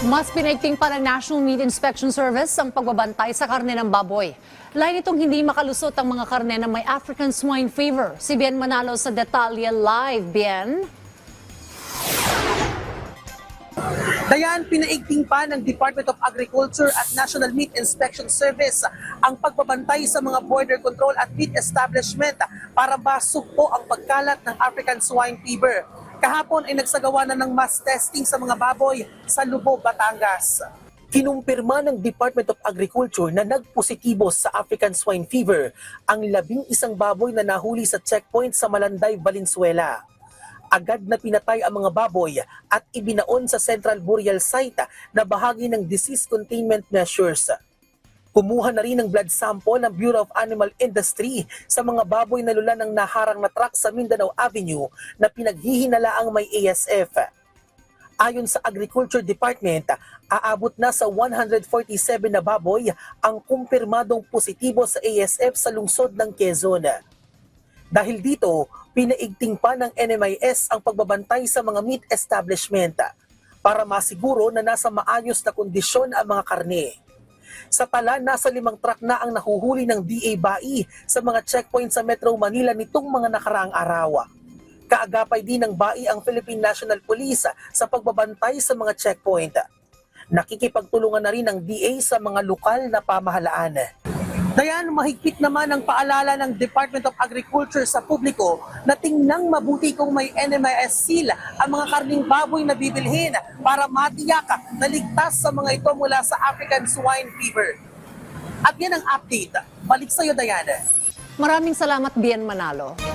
Mas pinaigting pa ng National Meat Inspection Service ang pagbabantay sa karne ng baboy. Lain itong hindi makalusot ang mga karne na may African swine fever. Si Bien Manalo sa Detalye Live. Bien? Dayan, pinaigting pa ng Department of Agriculture at National Meat Inspection Service ang pagbabantay sa mga border control at meat establishment para masugpo ang pagkalat ng African swine fever. Kahapon ay nagsagawa na ng mass testing sa mga baboy sa Lubog, Batangas. Kinumpirma ng Department of Agriculture na nagpositibo sa African swine fever ang labing isang baboy na nahuli sa checkpoint sa Malanday, Valenzuela agad na pinatay ang mga baboy at ibinaon sa Central Burial Site na bahagi ng disease containment measures. Kumuha na rin ng blood sample ng Bureau of Animal Industry sa mga baboy na lula ng naharang na truck sa Mindanao Avenue na pinaghihinalaang may ASF. Ayon sa Agriculture Department, aabot na sa 147 na baboy ang kumpirmadong positibo sa ASF sa lungsod ng Quezon. Dahil dito, pinaigting pa ng NMIS ang pagbabantay sa mga meat establishment para masiguro na nasa maayos na kondisyon ang mga karne. Sa tala, nasa limang truck na ang nahuhuli ng DA BAI sa mga checkpoint sa Metro Manila nitong mga nakaraang araw. Kaagapay din ng BAI ang Philippine National Police sa pagbabantay sa mga checkpoint. Nakikipagtulungan na rin ng DA sa mga lokal na pamahalaan. Dayan, mahigpit naman ang paalala ng Department of Agriculture sa publiko na tingnang mabuti kung may NMIS seal ang mga karning baboy na bibilhin para matiyak na ligtas sa mga ito mula sa African swine fever. At yan ang update. Balik sa iyo, Diana. Maraming salamat, Bien Manalo.